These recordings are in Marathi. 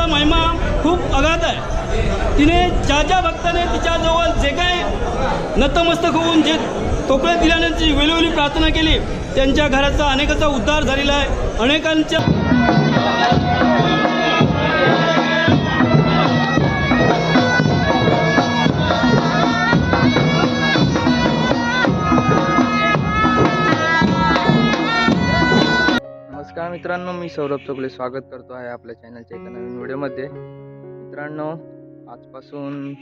तिचा महिमा खूप अगाध आहे. तिने ज्या ज्या भक्ताने तिच्याजवळ जे काय नतमस्तक होऊन जे तोकळे दिल्यानंतर जी वेळोवेळी प्रार्थना केली त्यांच्या घराचा अनेकाचा उद्धार झालेला आहे. अनेकांच्या सौरभ चोगले स्वागत करतो आहे आपल्या चॅनलच्या एका नवीन व्हिडिओमध्ये मित्रांनो आजपासून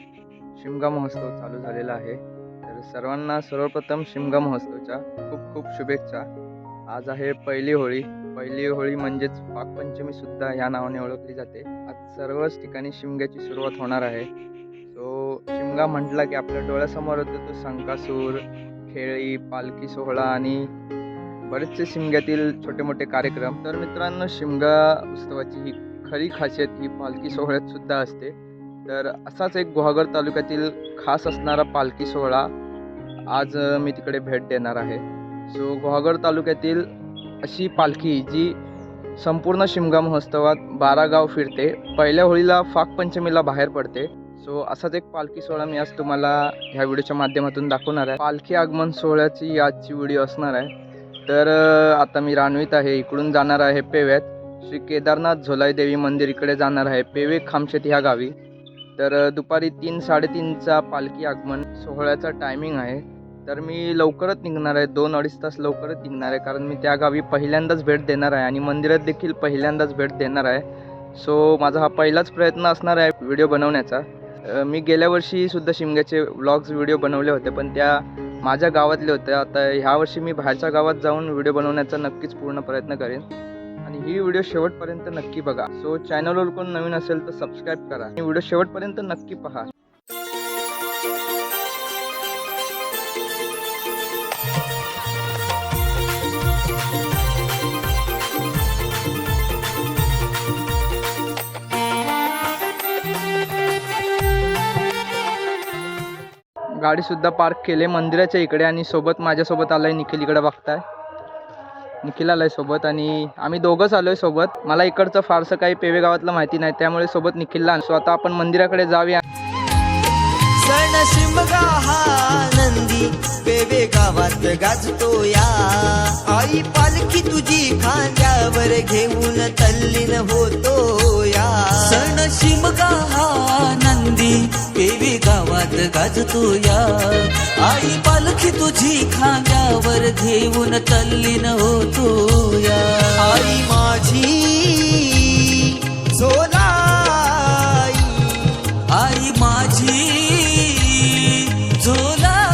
शिमगा महोत्सव चालू झालेला आहे. तर सर्वांना सर्वप्रथम शिमगा महोत्सवच्या खूप खूप शुभेच्छा. आज आहे पहिली होळी. पहिली होळी म्हणजेच पाकपंचमीसुद्धा ह्या नावाने ओळखली जाते. आज सर्वच ठिकाणी शिमग्याची सुरुवात होणार आहे. सो शिमगा म्हटला की आपल्या डोळ्यासमोर होतो तो संकासूर खेळी पालखी सोहळा आणि बरेचसे शिमग्यातील छोटे मोठे कार्यक्रम. तर मित्रांनो शिमगा उत्सवाची ही खरी खासियत ही पालखी सोहळ्यात सुद्धा असते. तर असाच एक गुहागर तालुक्यातील खास असणारा पालखी सोहळा आज मी तिकडे भेट देणार आहे. सो गुहागर तालुक्यातील अशी पालखी जी संपूर्ण शिमगा महोत्सवात बारा गाव फिरते पहिल्या होळीला फागपंचमीला बाहेर पडते. सो असाच एक पालखी सोहळा मी आज तुम्हाला ह्या व्हिडिओच्या माध्यमातून दाखवणार आहे. पालखी आगमन सोहळ्याची आजची व्हिडिओ असणार आहे. तर आता मी रानवीत आहे. इकडून जाणार आहे पेव्यात. श्री केदारनाथ झोलाई देवी मंदिर इकडे जाणार आहे. पेवे खामशेत ह्या गावी. तर दुपारी तीन साडेतीनचा पालखी आगमन सोहळ्याचा टायमिंग आहे. तर मी लवकरच निघणार आहे. दोन अडीच तास लवकरच निघणार आहे. कारण मी त्या गावी पहिल्यांदाच भेट देणार आहे आणि मंदिरात देखील पहिल्यांदाच भेट देणार आहे. सो माझा हा पहिलाच प्रयत्न असणार आहे व्हिडिओ बनवण्याचा. मी गेल्या वर्षीसुद्धा शिमग्याचे व्लॉग्स व्हिडिओ बनवले होते. पण त्या माझ्या गावातले होते. आता ह्या वर्षी मी बाहेरच्या गावात जाऊन व्हिडिओ बनवण्याचा नक्कीच पूर्ण प्रयत्न करेन. आणि ही व्हिडिओ शेवटपर्यंत नक्की बघा. सो चॅनलवर कोण नवीन असेल तर सबस्क्राईब करा. आणि व्हिडिओ शेवटपर्यंत नक्की पहा. गाडीसुद्धा पार्क केले मंदिराच्या इकडे आणि सोबत माझ्यासोबत आलाय निखिल. इकडे बघताय. निखिल आलाय सोबत आणि आम्ही दोघंच आलोय सोबत. मला इकडचं फारसं काही पेवे गावातलं माहिती नाही. त्यामुळे सोबत निखिलला आणतो आता आपण मंदिराकडे जाऊया. पेवे गावात गाजतो या आई पालखी तुझी खांद्यावर घेऊन तल्लीन होतो या सण शिमगा हा नंदी पेवे गावात गाजतो या. आई पालखी तुझी खांद्यावर घेऊन तल्लीन होतो या. आई माझी आई माझी झोलाई.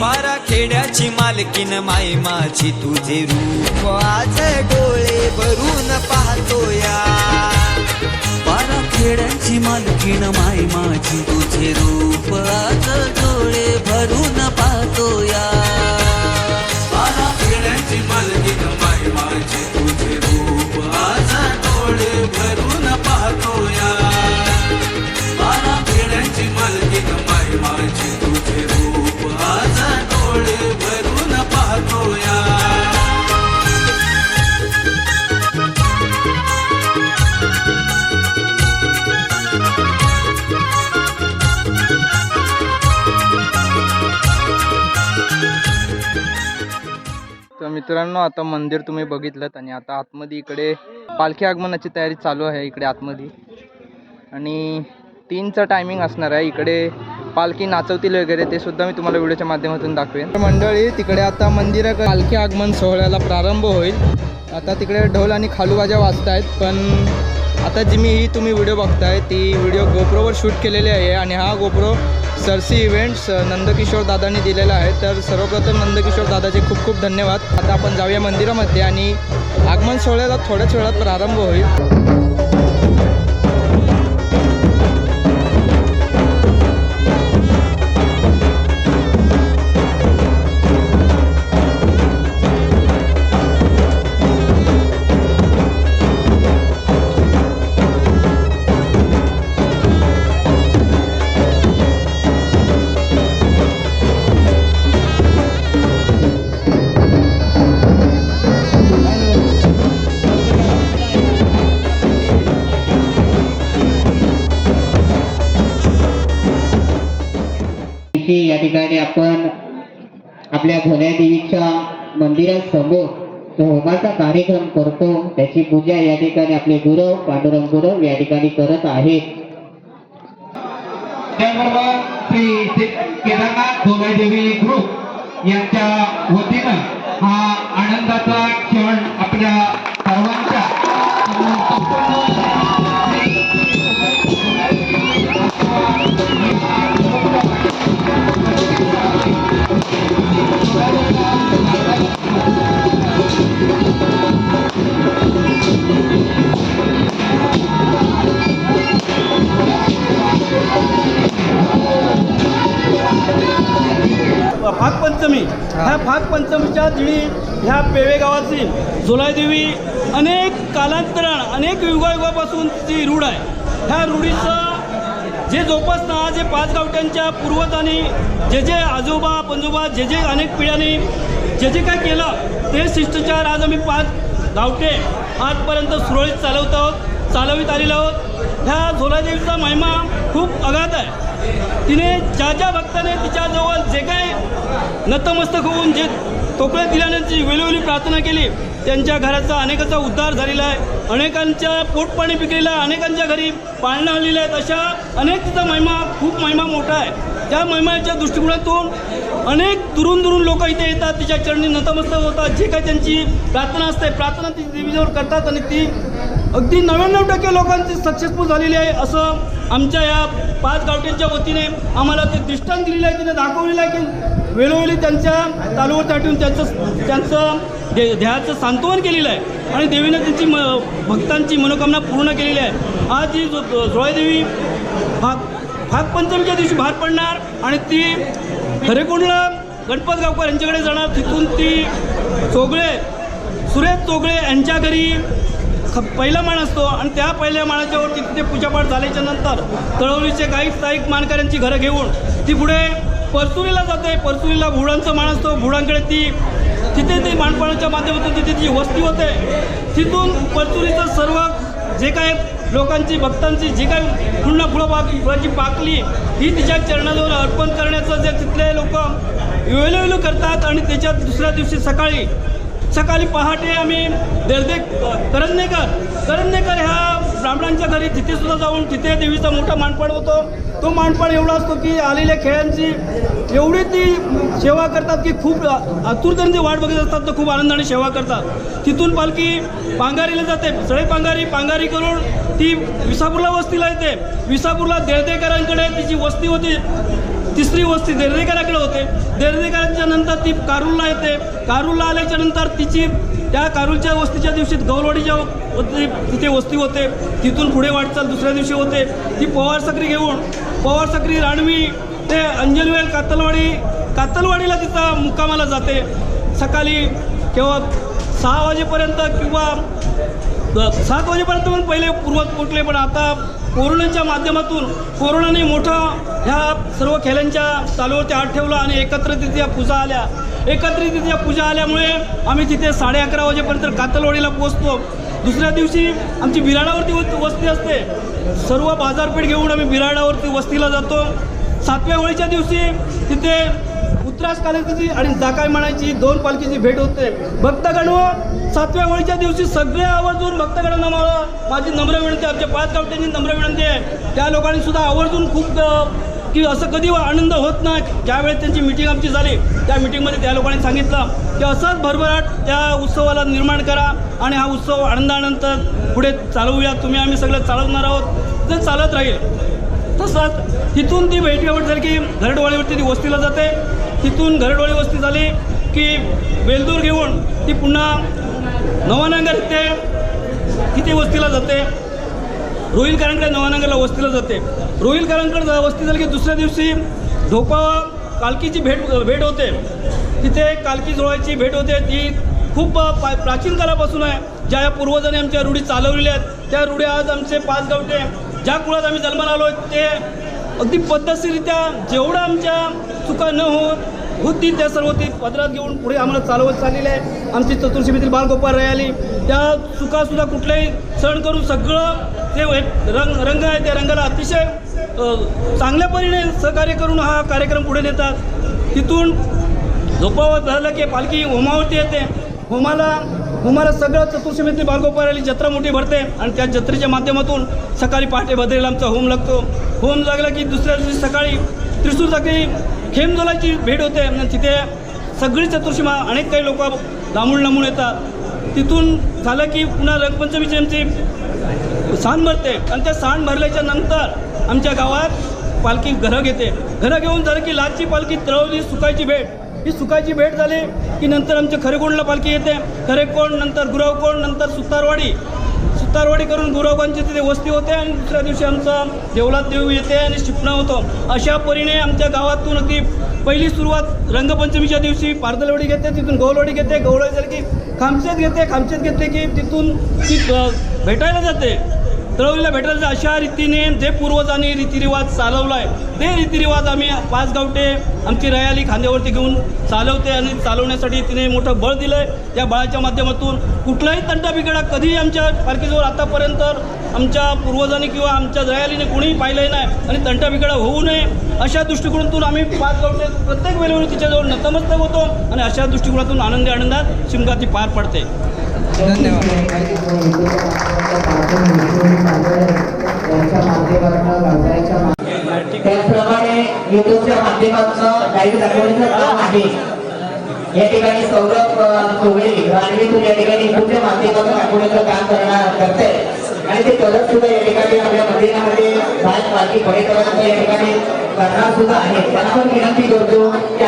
पारा खेड्याची मालकीन माय माझी तुझे रूप आज डोळे भरून पाहतो या. सारा खेड्यांची मालकीण माय माझी. तुझे रूप आज डोळे भरून पाहतो या. पारा खेड्याची माय माझी. तुझे रूप आज डोळे भरून पाहतो या. मित्रांनो आता मंदिर तुम्ही बघितलं आणि आता आतमध्ये इकडे पालखी आगमनाची तयारी चालू आहे इकडे आतमध्ये. आणि तीनचा टायमिंग असणार आहे. इकडे पालखी नाचवतील वगैरे ते सुद्धा मी तुम्हाला व्हिडिओच्या माध्यमातून दाखवेन. तर मंडळी तिकडे आता मंदिराकडे पालखी आगमन सोहळ्याला प्रारंभ होईल. आता तिकडे ढोल आणि खालूबाजा वाजत आहेत पण आता जी मी ही तुम्ही व्हिडिओ बघताय ती व्हिडिओ गोप्रोवर शूट केलेली आहे आणि हा गोप्रो सरसी इव्हेंट्स नंदकिशोर दादांनी दिलेला आहे. तर सर्वप्रथम नंदकिशोर दादाचे खूप खूप धन्यवाद. आता आपण जाऊया मंदिरामध्ये आणि आगमन सोहळ्याला थोड्याच वेळात प्रारंभ होईल. आपल्या भोल्या देवीच्या मंदिरासमोर जो होमाचा कार्यक्रम करतो. त्याची पूजा या ठिकाणी आपले गुरव पांडुरंग गुरव या ठिकाणी करत आहेत. त्याबरोबर श्री श्री केदारनाथ देवी ग्रुप यांच्या वतीनं हा आनंदाचा क्षण आपल्या सर्वांच्या फागपंचमी ह्या फागपंचमीच्या दिनी ह्या पेवे गावाची अनेक कालांतरण अनेक युगायुगापासून ती रूढ आहे. ह्या रूढीचं जे जोपासना जे पाच गावट्यांच्या पूर्वजांनी जे जे आजोबा पंजोबा जे जे अनेक पिढ्यांनी जे जे काय केलं ते शिष्टाचार आज आम्ही पाच गावटे आजपर्यंत सुरळीत चालवत आहोत चालवित आलेलो आहोत. ह्या झोलादेवीचा महिमा खूप अगाध आहे. तिने ज्या ज्या भक्ताने तिच्याजवळ जे काय नतमस्तक होऊन जे तोकळे जी वेळोवेळी प्रार्थना केली त्यांच्या घराचा अनेकाचा उद्धार झालेला आहे. अनेकांच्या पोटपाणी पिकलेलं आहे अनेकांच्या घरी पाळणं आलेलं आहेत. अशा अनेक तिचा महिमा खूप महिमा मोठा आहे. त्या महिमाच्या दृष्टिकोनातून अनेक दुरून दुरून लोक इथे येतात तिच्या चरणी नतमस्तक होतात. जे काही त्यांची प्रार्थना असते प्रार्थना ती देवीजवळ करतात आणि ती अगदी नव्याण्णव टक्के लोकांची सक्सेसफुल झालेली आहे असं आमच्या या पाच गावठ्यांच्या वतीने आम्हाला ते दृष्टांत दिलेलं आहे तिने दाखवलेलं आहे की वेळोवेळी त्यांच्या तालुवर ताटून त्यांचं त्यांचं दे ध्येयाचं सांत्वन केलेलं आहे आणि देवीनं त्यांची म भक्तांची मनोकामना पूर्ण केलेली आहे. आज ही जो जोळादेवी भाग भागपंचमीच्या दिवशी भार पडणार आणि ती खरेकुंडला गणपत गावकर यांच्याकडे जाणार. तिथून ती चोगळे सुरेश चोगळे यांच्या घरी पहिला मान असतो आणि त्या पहिल्या मानाच्यावरती तिथे पूजापाठ झाल्याच्यानंतर तळवलीचे काही स्थायिक मानकऱ्यांची घरं घेऊन ती पुढे परसुरीला जाते परसुरीला भुडांचं मान असतो. भुडांकडे ती तिथे ते मानपाळाच्या माध्यमातून तिथे जी वस्ती होते. तिथून परतुरीचं सर्व जे काय लोकांची भक्तांची जी काय पुन्हा फुलं पाक फुलाची पाकली ही तिच्या चरणाजवळ अर्पण करण्याचं जे तिथले लोक वेळोवेळी करतात आणि त्याच्यात दुसऱ्या दिवशी सकाळी सकाळी पहाटे आम्ही देरदे करंदनेकर करंदनेकर ह्या ब्राह्मणांच्या घरी तिथे सुद्धा जाऊन तिथे देवीचा मोठा मांडपाड होतो. तो मांडपाड एवढा असतो की आलेल्या खेळांची एवढी ती सेवा करतात की खूप आतुरतेने ते वाट बघत असतात तर खूप आनंदाने सेवा करतात. तिथून पालखी पांगारीला जाते. सळे पांगारी पांगारी करून ती विसापूरला वस्तीला येते. विसापूरला देळदेकरांकडे तिची वस्ती होती तिसरी वस्ती देर्देकराकडे होते. देर्देकरांच्या नंतर ती कारूलला येते. कारूलला आल्याच्यानंतर तिची त्या कारूलच्या वस्तीच्या दिवशी गौरवाडीच्या वस्ती तिथे वस्ती होते. तिथून पुढे वाटचाल दुसऱ्या दिवशी होते. ती पवार सक्री घेऊन पवार सक्री राणवी ते अंजनवेल कातलवाडी कातलवाडीला तिचा मुक्कामाला जाते. सकाळी केव्हा सहा वाजेपर्यंत किंवा सात वाजेपर्यंत पण पहिले पूर्वत पोटले पण आता कोरोनाच्या माध्यमातून कोरोनाने मोठा ह्या सर्व खेळांच्या चालूवरती हात ठेवला आणि एकत्रितरित्या पूजा आल्या. एकत्रितरित्या पूजा आल्यामुळे आम्ही तिथे साडे अकरा वाजेपर्यंत कातलवाडीला पोचतो दुसऱ्या दिवशी आमची बिराडावरती वस्ती असते. सर्व बाजारपेठ घेऊन आम्ही बिराडावरती वस्तीला जातो. सातव्या होळीच्या दिवशी तिथे उत्रास कालिकेची आणि जाकाय म्हणायची दोन पालखीची भेट होते. भक्तगण सातव्या होळीच्या दिवशी सगळे आवर्जून भक्तगणांना मला माझी नम्र विनंती आमच्या पाच गावट्यांची नम्र विनंती आहे. त्या लोकांनी सुद्धा आवर्जून खूप की असं कधी आनंद होत नाही. ज्यावेळेस त्यांची मिटिंग आमची झाली त्या मिटिंगमध्ये त्या लोकांनी सांगितलं की असाच भरभराट त्या उत्सवाला निर्माण करा आणि हा उत्सव आनंदानंतर पुढे चालवूया. तुम्ही आम्ही सगळं चालवणार आहोत. ते चालत राहील तसंच तिथून ती भेटीगावट झाली की घरडवाळीवरती ती वस्तीला जाते. तिथून घरडवाळी वस्ती झाली की वेलदूर घेऊन ती पुन्हा नवानगर ते किती वस्तीला जाते? रोहिलकरांकडे नवानगरला वस्तीला जाते. रोहिलकरांकडे वस्ती झाली की दुसऱ्या दिवशी ढोपा कालकीची भेट भेट होते. तिथे कालकी जोळाची भेट होते. ती खूप पा प्राचीन काळापासून आहे. ज्या या पूर्वजांनी आमच्या रूढी चालवलेल्या आहेत त्या रूढी आज आमचे पाच गावटे ज्या कुळात आम्ही जन्माला आलो ते अगदी पद्धतशीरित्या जेवढं आमच्या चुका न होत होती त्या सर्व ती पदरात घेऊन पुढे आम्हाला चालवत चाललेली आहे. आमची चतुर्शीमीतील बालगोपाल रयाली त्या चुकासुद्धा कुठल्याही सण करून सगळं ते एक रंग रंग आहे त्या रंगाला अतिशय चांगल्या परीने सहकार्य करून हा कार्यक्रम पुढे नेतात. तिथून झोपावत झालं की पालखी होमावरती येते. होमाला तुम्हाला सगळं चतुर्श्रमेतली बालगोपाळाली जत्रा मोठी भरते आणि त्या जत्रेच्या माध्यमातून सकाळी पहाटे भद्रेला आमचा होम लागतो. होम लागला की दुसऱ्या दिवशी सकाळी त्रिसूर सकाळी खेमजोलाची भेट होते. आणि तिथे सगळी चतुर्शीमा अनेक काही लोक लांबून लांबून येतात. तिथून झालं की पुन्हा रंगपंचमीची आमची सांड भरते. आणि त्या सांड भरल्याच्या नंतर आमच्या गावात पालखी घरं घेते. घरं घेऊन झालं की लाचची पालखी तळवली सुकायची भेट. ही सुखाची भेट झाली की नंतर आमच्या खरेकोंडला पालखी येते. खरेकोंड नंतर गुरावकोंड नंतर सुतारवाडी. सुतारवाडी करून गुरावबांची तिथे वस्ती होते आणि दुसऱ्या दिवशी आमचा देवलात देव येते आणि शिपणा होतो. अशा परीने आमच्या गावातून अगदी पहिली सुरुवात रंगपंचमीच्या दिवशी पारदलवाडी घेते तिथून गौलवाडी घेते गौलवाडी झाली की खामशेत घेते खामशेत घेतले की तिथून ती भेटायला जाते. तळवलीला भेटेल अशा रीतीने जे पूर्वजांनी रीतिरिवाज चालवला आहे ते रीतिरिवाज आम्ही पाच गावटे आमची रयाली खांद्यावरती घेऊन चालवते आणि चालवण्यासाठी तिने मोठं बळ दिलं आहे त्या बळाच्या माध्यमातून कुठलाही तंटा बिघडा कधीही आमच्या पालखीजवळ आतापर्यंत आमच्या पूर्वजांनी किंवा आमच्या रयालीने कोणीही पाहिलंही नाही आणि तंटा बिघडा होऊ नये अशा दृष्टिकोनातून आम्ही पाच गावटे प्रत्येक वेळेवर तिच्याजवळ नतमस्तक होतो आणि अशा दृष्टिकोनातून आनंदी आनंदात शिमगा ती पार पडते. त्याचप्रमाणे युट्यूबच्या माध्यमातून लाईव्ह दाखवण्याचं काम आहे. या ठिकाणी सौरभ कोगळे रानवीतून या ठिकाणी युट्यूबच्या माध्यमातून दाखवण्याचं काम करणार करते आणि ते करत सुद्धा या ठिकाणी आपल्या मंदिरामध्ये बाल पालखी पडेपर्यंत या ठिकाणी करणार सुद्धा आहे. त्यांना पण विनंती करतो की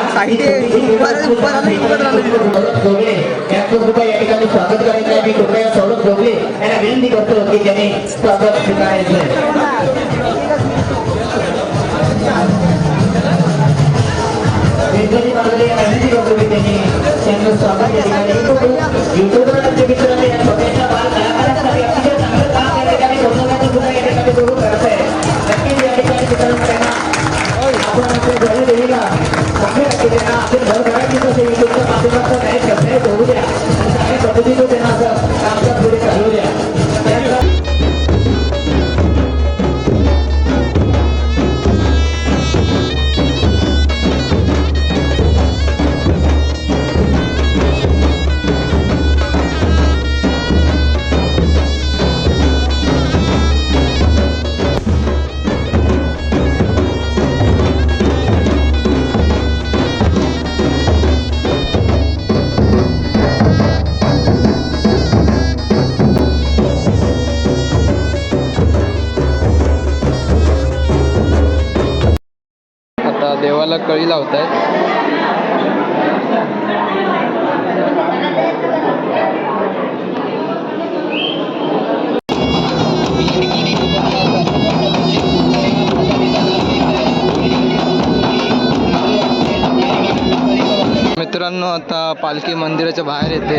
जोगळे यांचं सुद्धा या ठिकाणी स्वागत करायचं आहे. मी कृपया सौरभ जोगळे यांना विनंती करतो की त्यांनी स्वागत स्वीकारायचं विनंती करतो मी त्यांनी त्यांचं स्वागत या ठिकाणी गाडी लावत मित्रांनो आता पालखी मंदिराच्या बाहेर येते.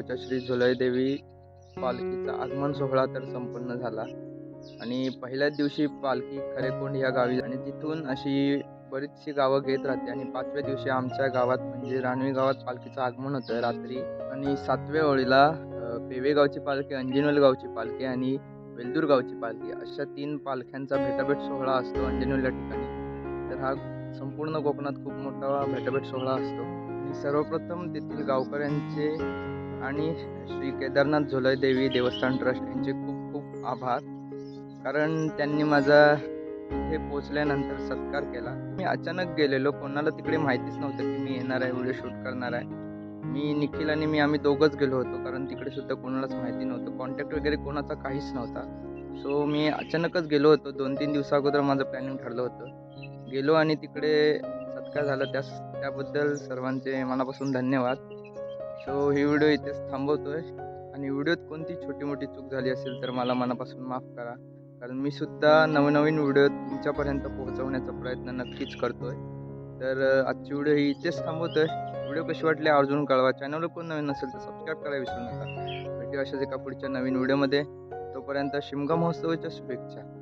गावच्या श्री झुलयदेवी पालखीचा आगमन सोहळा तर संपन्न झाला. आणि पहिल्याच दिवशी पालखी खरेकोंड या गावी आणि तिथून अशी बरीचशी गावं घेत राहते. आणि पाचव्या दिवशी आमच्या गावात म्हणजे रानवी गावात पालखीचं आगमन होतं. रात्री आणि सातव्या ओळीला पेवेगावची पालखी अंजिनवल गावची पालखी आणि वेल्दूर गावची पालखी अशा तीन पालख्यांचा भेटाभेट सोहळा असतो अंजनवेल या ठिकाणी. तर हा संपूर्ण कोकणात खूप मोठा भेटाभेट सोहळा असतो. आणि सर्वप्रथम तेथील गावकऱ्यांचे आणि श्री केदारनाथ झुलय देवी देवस्थान ट्रस्ट यांचे खूप खूप आभार. कारण त्यांनी माझा इथे पोचल्यानंतर सत्कार केला. मी अचानक गेलेलो. कोणाला तिकडे माहितीच नव्हतं की मी येणार आहे व्हिडिओ शूट करणार आहे. मी निखिल आणि मी आम्ही दोघंच गेलो होतो. कारण तिकडे सुद्धा कोणालाच माहिती नव्हतं. कॉन्टॅक्ट वगैरे कोणाचा काहीच नव्हता. सो मी अचानकच गेलो होतो. दोन तीन दिवसाअगोदर माझं प्लॅनिंग ठरलं होतं. गेलो आणि तिकडे सत्कार झाला. त्या त्याबद्दल सर्वांचे मनापासून धन्यवाद. सो ही व्हिडिओ इथेच थांबवतोय. आणि व्हिडिओत कोणती छोटी मोठी चूक झाली असेल तर मला मनापासून माफ करा. कारण मी सुद्धा नवनवीन व्हिडिओ तुमच्यापर्यंत पोहोचवण्याचा प्रयत्न नक्कीच करतोय. तर आजची व्हिडिओ ही इथेच थांबवतोय. व्हिडिओ कशी वाटली अर्जून कळवा. चॅनलवर कोण नवीन असेल तर सबस्क्राईब करायला विसरू नका. भेटू अशाच एका पुढच्या नवीन व्हिडिओमध्ये. तोपर्यंत शिमगा महोत्सवाच्या शुभेच्छा.